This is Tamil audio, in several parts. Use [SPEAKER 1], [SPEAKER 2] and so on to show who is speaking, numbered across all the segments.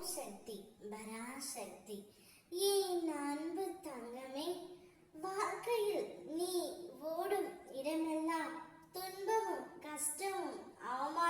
[SPEAKER 1] சக்தி பராசக்தி. ஏன் அன்பு தங்கமே? வாழ்க்கையில் நீ ஓடும் இடமெல்லாம் துன்பமும் கஷ்டமும் அவமான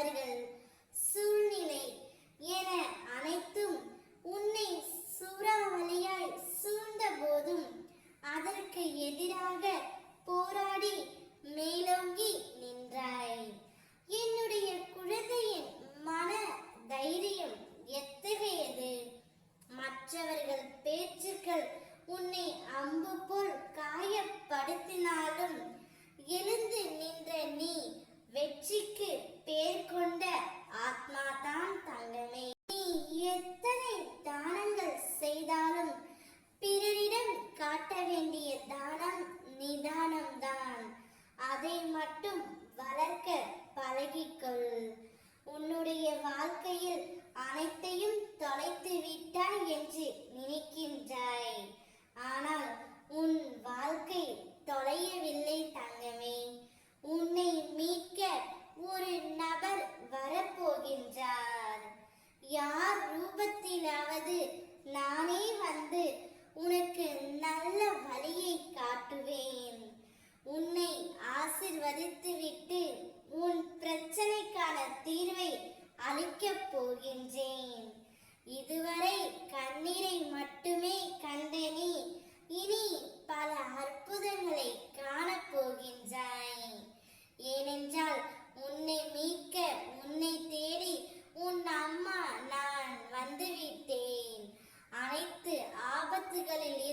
[SPEAKER 1] அவர்கள் சூழ்நிலை என அனைத்தும் உன்னை சூறாவளியாய் சூழ்ந்த போதும் அதற்கு எதிராக போராடி மேலோங்கி நின்றாய். என்னுடைய குழந்தையின் மன தைரியம் எத்தகையது? மற்றவர்கள் பேச்சுக்கள் உன்னை அம்பு போல் காயப்படுத்தினாலும் எழுந்து நின்ற நீ வெற்றிக்கு போகின்றார். யார் ரூபத்திலாவது நானே வந்து உனக்கு நல்ல வழியை காட்டுவேன். உன்னை ஆசிர்வதித்துவிட்டு உன் பிரச்சனைக்கான தீர்வை அளிக்கப் போகின்றேன். இதுவரை கண்ணீரை மட்டுமே கண்டனி. இனி வாக்குறுதிகளில்